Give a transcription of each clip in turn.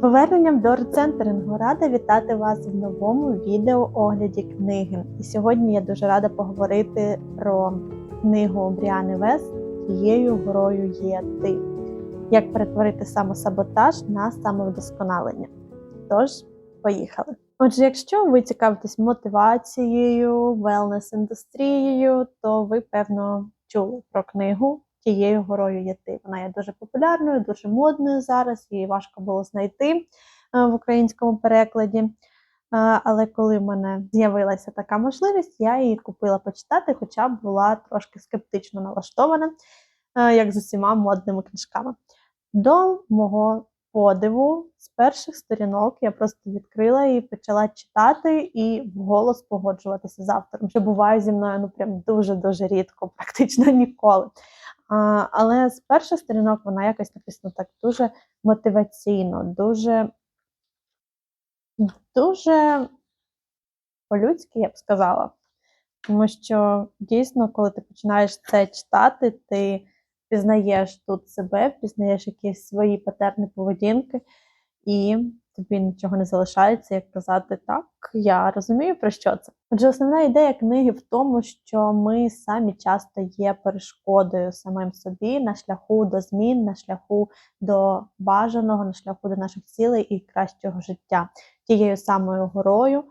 поверненням до рецентерингу рада вітати вас в новому відео огляді книги. І сьогодні я дуже рада поговорити про книгу Бріани Вес Тією горою є ти. Як перетворити самосаботаж на самовдосконалення. Тож, поїхали. Отже, якщо ви цікавитесь мотивацією, велнес-індустрією, то ви, певно, чули про книгу Тією горою є ти. Вона є дуже популярною, дуже модною зараз, її важко було знайти е, в українському перекладі. Е, Але коли в мене з'явилася така можливість, я її купила почитати, хоча була трошки скептично налаштована, е, як з усіма модними книжками. До мого подиву з перших сторінок я просто відкрила і почала читати і вголос погоджуватися з автором, що буває зі мною ну прям дуже-дуже рідко, практично ніколи. Але з перших сторінок вона якось написана так дуже мотиваційно, дуже, дуже по-людськи, я б сказала. Тому що дійсно, коли ти починаєш це читати, ти пізнаєш тут себе, пізнаєш якісь свої патерни поведінки, і тобі нічого не залишається, як казати так, я розумію про що це. Отже, основна ідея книги в тому, що ми самі часто є перешкодою самим собі на шляху до змін, на шляху до бажаного, на шляху до наших цілей і кращого життя, тією самою горою.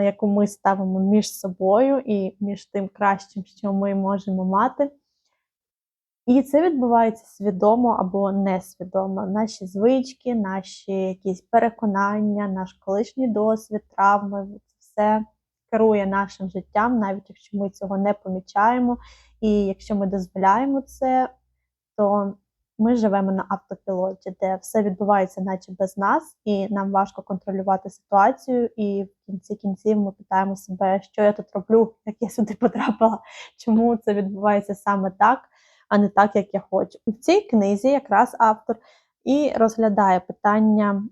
е, Яку ми ставимо між собою і між тим кращим, що ми можемо мати, і це відбувається свідомо або несвідомо. Наші звички, наші якісь переконання, наш колишній досвід, травми все керує нашим життям, навіть якщо ми цього не помічаємо. І якщо ми дозволяємо це, то ми живемо на автопілоті, де все відбувається, наче без нас, і нам важко контролювати ситуацію. І в кінці кінців ми питаємо себе, що я тут роблю, як я сюди потрапила, чому це відбувається саме так а не так, як я хочу. І в цій книзі якраз автор і розглядає питання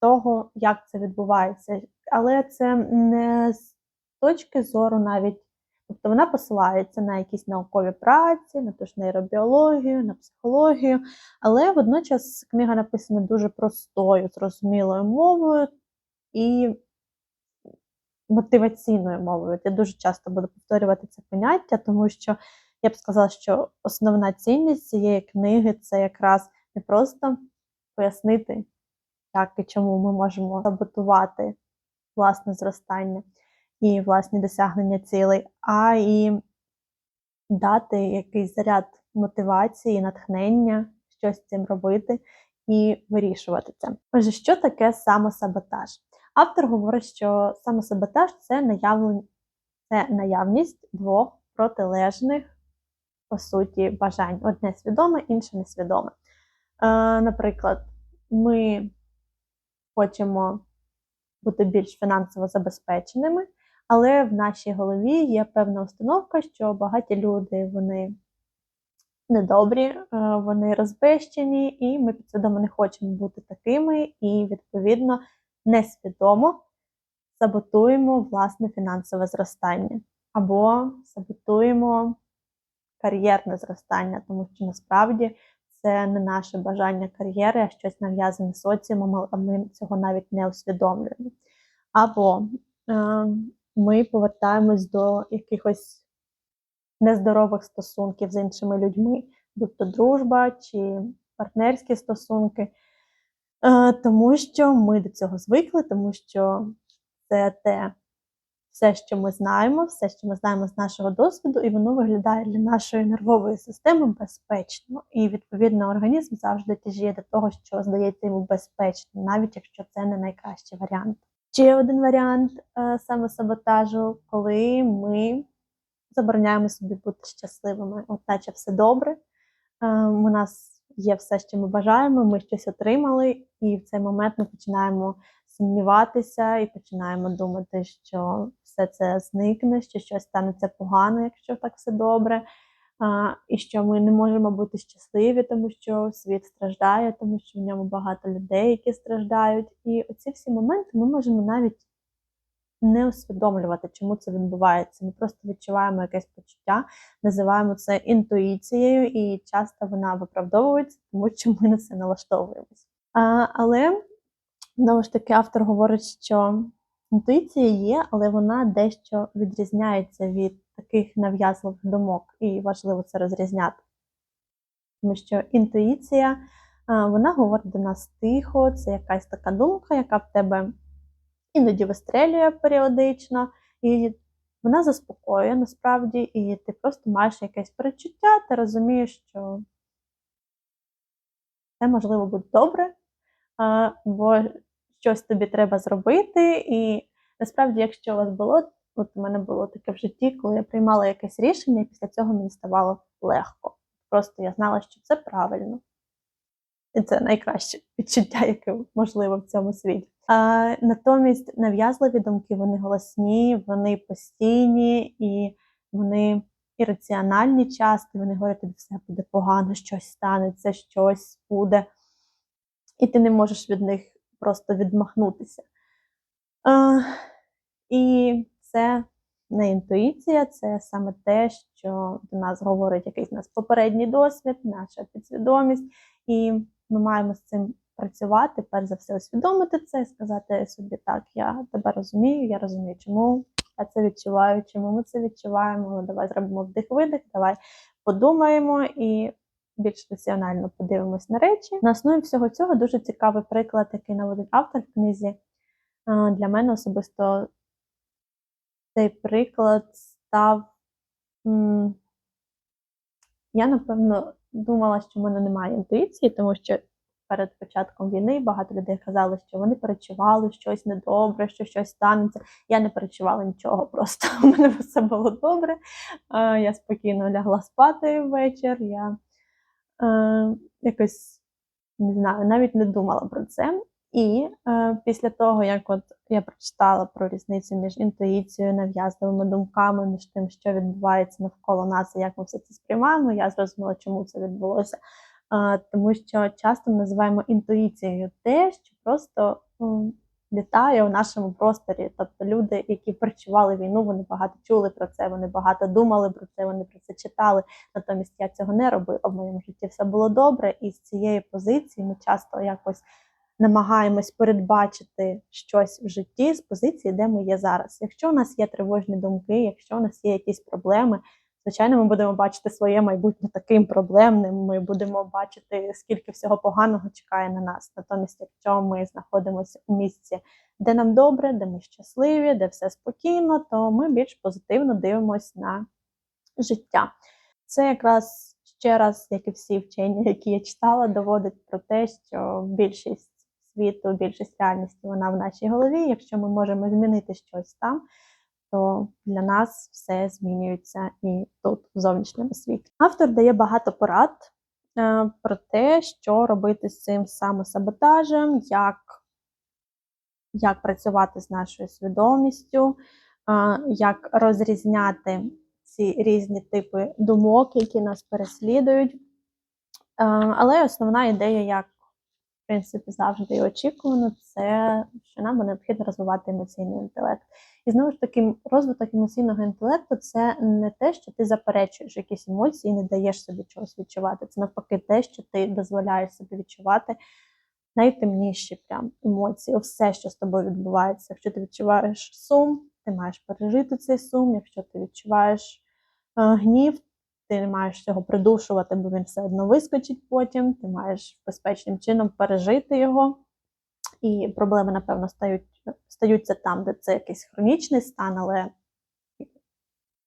того, як це відбувається. Але це не з точки зору навіть, тобто вона посилається на якісь наукові праці, на ту ж нейробіологію, на психологію, але водночас книга написана дуже простою, зрозумілою мовою і мотиваційною мовою. Я дуже часто буду повторювати це поняття, тому що я б сказала, що основна цінність цієї книги це якраз не просто пояснити, як і чому ми можемо саботувати власне зростання і власні досягнення цілей, а і дати якийсь заряд мотивації, натхнення, щось з цим робити і вирішувати це. Отже, що таке самосаботаж? Автор говорить, що самосаботаж це наявність двох протилежних по суті, бажань. Одне свідоме, інше несвідоме. Е, Наприклад, ми хочемо бути більш фінансово забезпеченими, але в нашій голові є певна установка, що багаті люди вони недобрі, е, вони розбещені, і ми підсвідомо не хочемо бути такими, і, відповідно, несвідомо саботуємо власне фінансове зростання або саботуємо кар'єрне зростання, тому що насправді це не наше бажання кар'єри, а щось нав'язане соціумом, а ми цього навіть не усвідомлюємо. Або е, ми повертаємось до якихось нездорових стосунків з іншими людьми, будь то дружба чи партнерські стосунки, е, тому що ми до цього звикли, тому що це те все, що ми знаємо, все, що ми знаємо з нашого досвіду, і воно виглядає для нашої нервової системи безпечно. І, відповідно, організм завжди тяжіє до того, що здається йому безпечно, навіть якщо це не найкращий варіант. Ще один варіант е, самосаботажу, коли ми забороняємо собі бути щасливими, от наче все добре. Е, у нас є все, що ми бажаємо, ми щось отримали, і в цей момент ми починаємо сумніватися і починаємо думати, що все це зникне, що щось станеться погано, якщо так все добре, і що ми не можемо бути щасливі, тому що світ страждає, тому що в ньому багато людей, які страждають. І оці всі моменти ми можемо навіть не усвідомлювати, чому це відбувається. Ми просто відчуваємо якесь почуття, називаємо це інтуїцією, і часто вона виправдовується, тому що ми на це налаштовуємось. А, Але Знову ж таки, автор говорить, що інтуїція є, але вона дещо відрізняється від таких нав'язливих думок, і важливо це розрізняти. Тому що інтуїція, вона говорить до нас тихо, це якась така думка, яка в тебе іноді вистрелює періодично, і вона заспокоює насправді, і ти просто маєш якесь перечуття, ти розумієш, що це можливо буде добре, бо щось тобі треба зробити. І насправді, якщо у вас було, от у мене було таке в житті, коли я приймала якесь рішення, і після цього мені ставало легко. Просто я знала, що це правильно. І це найкраще відчуття, яке можливо в цьому світі. А натомість нав'язливі думки вони голосні, вони постійні і вони ірраціональні часто. Вони говорять, тобі все буде погано, щось станеться, щось буде, і ти не можеш від них просто відмахнутися. А, І це не інтуїція, це саме те, що до нас говорить якийсь нас попередній досвід, наша підсвідомість, і ми маємо з цим працювати, перш за все, усвідомити це сказати собі, так, я тебе розумію, я розумію, чому я це відчуваю, чому ми це відчуваємо. Давай зробимо вдих-видих, давай подумаємо і більш раціонально подивимось на речі. На основі всього цього дуже цікавий приклад, який наводить автор в книзі. Для мене особисто цей приклад став. Я, напевно, думала, що в мене немає інтуїції, тому що перед початком війни багато людей казали, що вони перечували щось недобре, що щось станеться. Я не перечувала нічого, просто у мене все було добре. Я спокійно лягла спати ввечір. Я е, якось не знаю, навіть не думала про це. І е, після того, як от я прочитала про різницю між інтуїцією, нав'язливими думками, між тим, що відбувається навколо нас і як ми все це сприймаємо, я зрозуміла, чому це відбулося. Е, тому що часто ми називаємо інтуїцією те, що просто е, літає у нашому просторі. Тобто люди, які перечували війну, вони багато чули про це, вони багато думали про це, вони про це читали. Натомість я цього не робила. В моєму житті все було добре, і з цієї позиції ми часто якось намагаємось передбачити щось в житті з позиції, де ми є зараз. Якщо у нас є тривожні думки, якщо у нас є якісь проблеми, звичайно, ми будемо бачити своє майбутнє таким проблемним. Ми будемо бачити, скільки всього поганого чекає на нас. Натомість, якщо ми знаходимося у місці, де нам добре, де ми щасливі, де все спокійно, то ми більш позитивно дивимося на життя. Це якраз ще раз, як і всі вчення, які я читала, доводить про те, що більшість світу, більшість реальності вона в нашій голові. Якщо ми можемо змінити щось там, то для нас все змінюється і тут, в зовнішньому світі. Автор дає багато порад е, про те, що робити з цим самосаботажем, як як працювати з нашою свідомістю, е, як розрізняти ці різні типи думок, які нас переслідують. Е, але основна ідея, як принципі, завжди і очікувано, це що нам необхідно розвивати емоційний інтелект. І знову ж таки, розвиток емоційного інтелекту це не те, що ти заперечуєш якісь емоції і не даєш собі чогось відчувати. Це навпаки те, що ти дозволяєш собі відчувати найтемніші прям емоції, все, що з тобою відбувається. Якщо ти відчуваєш сум, ти маєш пережити цей сум. Якщо ти відчуваєш е, гнів, ти не маєш цього придушувати, бо він все одно вискочить потім, ти маєш безпечним чином пережити його. І проблеми, напевно, стають, стаються там, де це якийсь хронічний стан, але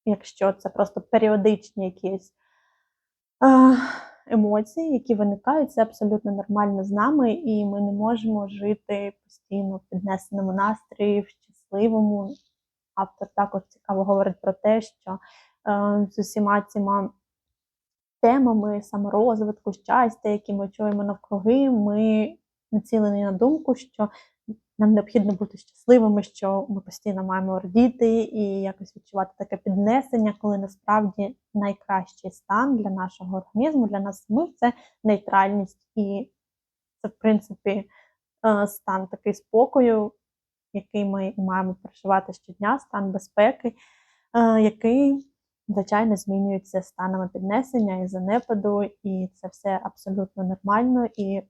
якщо це просто періодичні якісь емоції, які виникають, це абсолютно нормально з нами, і ми не можемо жити постійно в піднесеному настрої, в щасливому. Автор також цікаво говорить про те, що з усіма цими темами саморозвитку, щастя, які ми чуємо навкруги, ми націлені на думку, що нам необхідно бути щасливими, що ми постійно маємо радіти і якось відчувати таке піднесення, коли насправді найкращий стан для нашого організму, для нас самих це нейтральність, і це, в принципі, е, стан такий спокою, який ми маємо переживати щодня, стан безпеки, е, який звичайно, змінюються станами піднесення і занепаду, і це все абсолютно нормально. І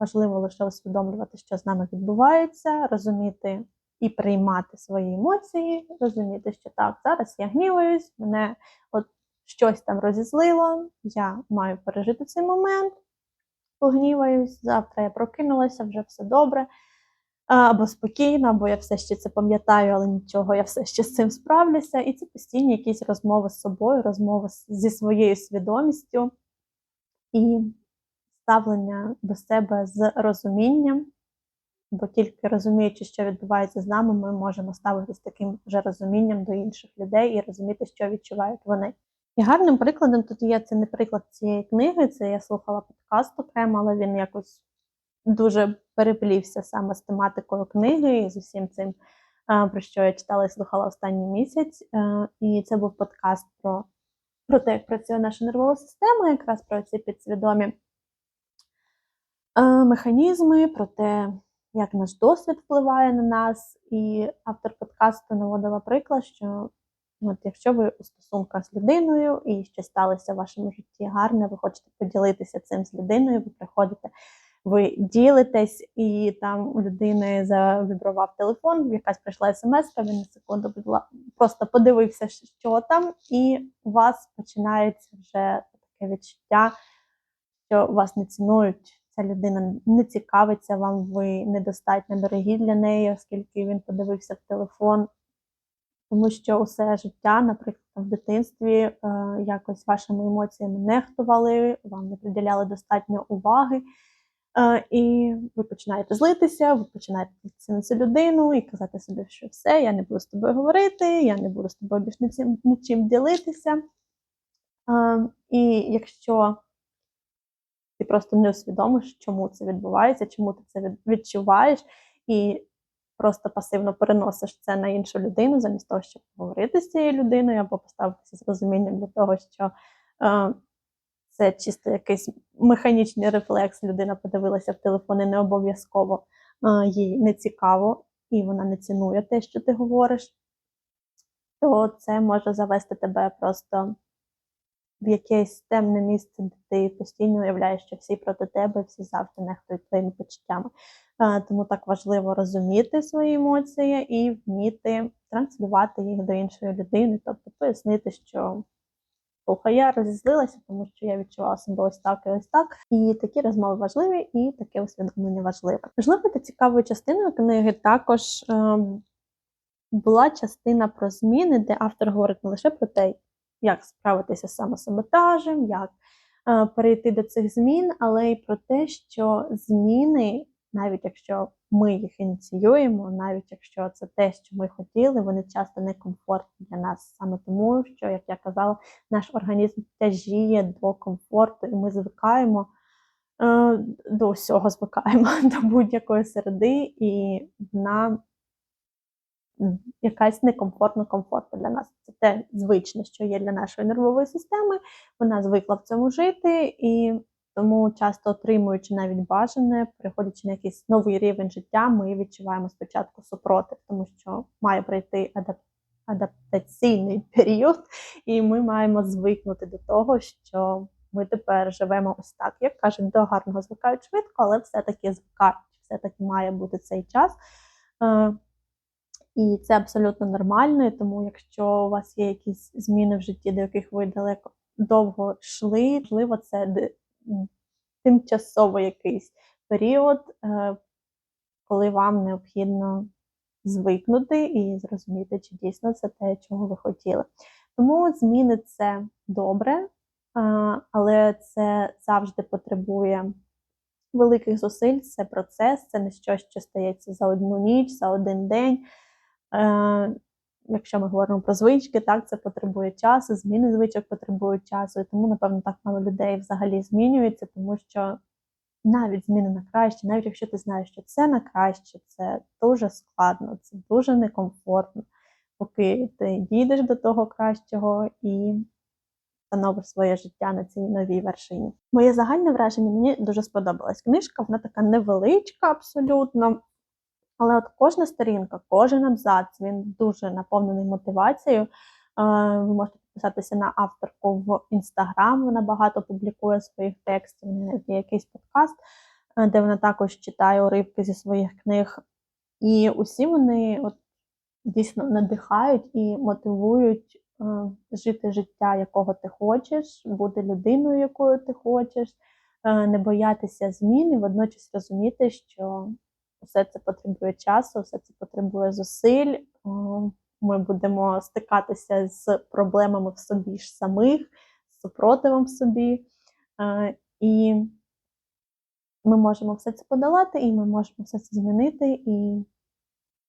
важливо лише усвідомлювати, що з нами відбувається, розуміти і приймати свої емоції, розуміти, що так, зараз я гніваюсь, мене от щось там розізлило, я маю пережити цей момент, погніваюсь, завтра я прокинулася, вже все добре. Або спокійно, або я все ще це пам'ятаю, але нічого, я все ще з цим справлюся. І це постійні якісь розмови з собою, розмови зі своєю свідомістю і ставлення до себе з розумінням, бо тільки розуміючи, що відбувається з нами, ми можемо ставитися таким же розумінням до інших людей і розуміти, що відчувають вони. І гарним прикладом тут є це не приклад цієї книги, це я слухала подкаст окремо, але він якось дуже переплівся саме з тематикою книги і з усім цим, про що я читала і слухала останній місяць. І це був подкаст про, про те, як працює наша нервова система, якраз про ці підсвідомі механізми, про те, як наш досвід впливає на нас. І автор подкасту наводила приклад, що От Якщо ви у стосунках з людиною і щось сталося в вашому житті гарне, ви хочете поділитися цим з людиною, ви приходите, ви ділитесь, і там у людини завібрував телефон, якась прийшла смс, він на секунду просто подивився, що там, і у вас починається вже таке відчуття, що вас не цінують. Ця людина не цікавиться вам, ви недостатньо дорогі для неї, оскільки він подивився в телефон. Тому що усе життя, наприклад, в дитинстві е, якось вашими емоціями нехтували, вам не приділяли достатньо уваги, і ви починаєте злитися, ви починаєте на цю людину і казати собі, що все, я не буду з тобою говорити, я не буду з тобою більш нічим, нічим ділитися. Е, і якщо ти просто не усвідомиш, чому це відбувається, чому ти це відчуваєш, і просто пасивно переносиш це на іншу людину, замість того, щоб поговорити з цією людиною, або поставитися з розумінням для того, що е, це чисто якийсь механічний рефлекс. Людина подивилася в телефон і не обов'язково їй не цікаво, і вона не цінує те, що ти говориш, то це може завести тебе просто. В якесь темне місце, де ти постійно уявляєш, що всі проти тебе, всі завжди нехтують твоїми почуттями. Тому так важливо розуміти свої емоції і вміти транслювати їх до іншої людини, тобто пояснити, що слухай, я розізлилася, тому що я відчувала себе ось так і ось так. І такі розмови важливі, і таке усвідомлення важливе. Можливо, та цікавою частиною книги також е, була частина про зміни, де автор говорить не лише про те, як справитися з самосаботажем, як е, перейти до цих змін, але й про те, що зміни навіть якщо ми їх ініціюємо, навіть якщо це те, що ми хотіли, вони часто некомфортні для нас, саме тому, що, як я казала, наш організм тяжіє до комфорту, і ми звикаємо е, до всього, звикаємо до будь-якої середи, і вона якась некомфортна комфортна для нас. Це те звичне, що є для нашої нервової системи. Вона звикла в цьому жити і. Тому, часто отримуючи навіть бажане, приходячи на якийсь новий рівень життя, ми відчуваємо спочатку супротив, тому що має пройти адап... адаптаційний період, і ми маємо звикнути до того, що ми тепер живемо ось так. Як кажуть, до гарного звикають швидко, але все-таки звикають, все-таки має бути цей час. Е, і це абсолютно нормально, тому якщо у вас є якісь зміни в житті, до яких ви далеко довго йшли, можливо, це тимчасово якийсь період, е, коли вам необхідно звикнути і зрозуміти, чи дійсно це те, чого ви хотіли. Тому зміни це добре, е, але це завжди потребує великих зусиль, це процес, це не щось, що стається за одну ніч, за один день. Якщо ми говоримо про звички, так це потребує часу, зміни звичок потребують часу, і тому, напевно, так мало людей взагалі змінюється, тому що навіть зміни на краще, навіть якщо ти знаєш, що це на краще, це дуже складно, це дуже некомфортно, поки ти дійдеш до того кращого і встановиш своє життя на цій новій вершині. Моє загальне враження мені дуже сподобалась книжка, вона така невеличка абсолютно. Але от кожна сторінка, кожен абзац, він дуже наповнений мотивацією. Ви можете підписатися на авторку в інстаграм, вона багато публікує своїх текстів, є якийсь подкаст. е, де вона також читає уривки зі своїх книг. І усі вони от, дійсно надихають і мотивують е, жити життя, якого ти хочеш, бути людиною, якою ти хочеш, е, не боятися змін і водночас розуміти, що все це потребує часу, все це потребує зусиль. Ми будемо стикатися з проблемами в собі ж самих, з супротивом в собі. Е, І ми можемо все це подолати, і ми можемо все це змінити. І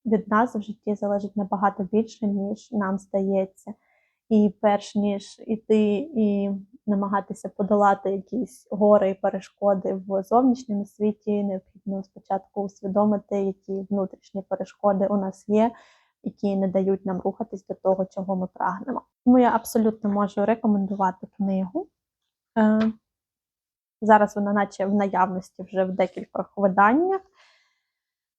від нас в житті залежить набагато більше, ніж нам здається. І перш ніж іти і намагатися подолати якісь гори і перешкоди в зовнішньому світі, необхідно спочатку усвідомити, які внутрішні перешкоди у нас є, які не дають нам рухатись до того, чого ми прагнемо. Тому я абсолютно можу рекомендувати книгу. Е, Зараз вона, наче в наявності вже в декількох виданнях.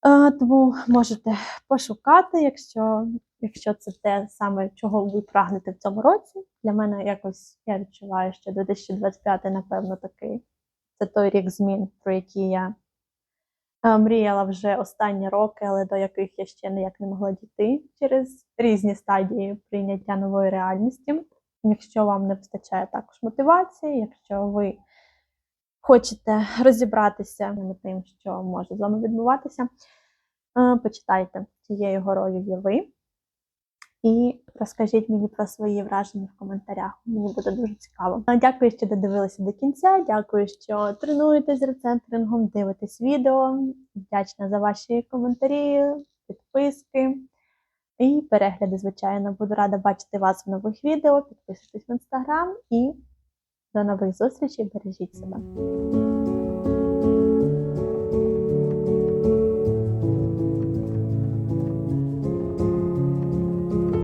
Е, Тому можете пошукати, якщо, якщо це те саме, чого ви прагнете в цьому році. Для мене якось я відчуваю, що 2025, напевно, такий це той рік змін, про які я е, мріяла вже останні роки, але до яких я ще ніяк не могла дійти через різні стадії прийняття нової реальності. Якщо вам не вистачає також мотивації, якщо ви хочете розібратися над тим, що може з вами відбуватися, е, почитайте цією горою є ви. І розкажіть мені про свої враження в коментарях. Мені буде дуже цікаво. Е, Дякую, що додивилися до кінця. Дякую, що тренуєтесь з рецентрингом, дивитесь відео. Вдячна за ваші коментарі, підписки і перегляди, звичайно. Буду рада бачити вас в нових відео. Підписуйтесь в інстаграм і до нових зустрічей. Бережіть себе.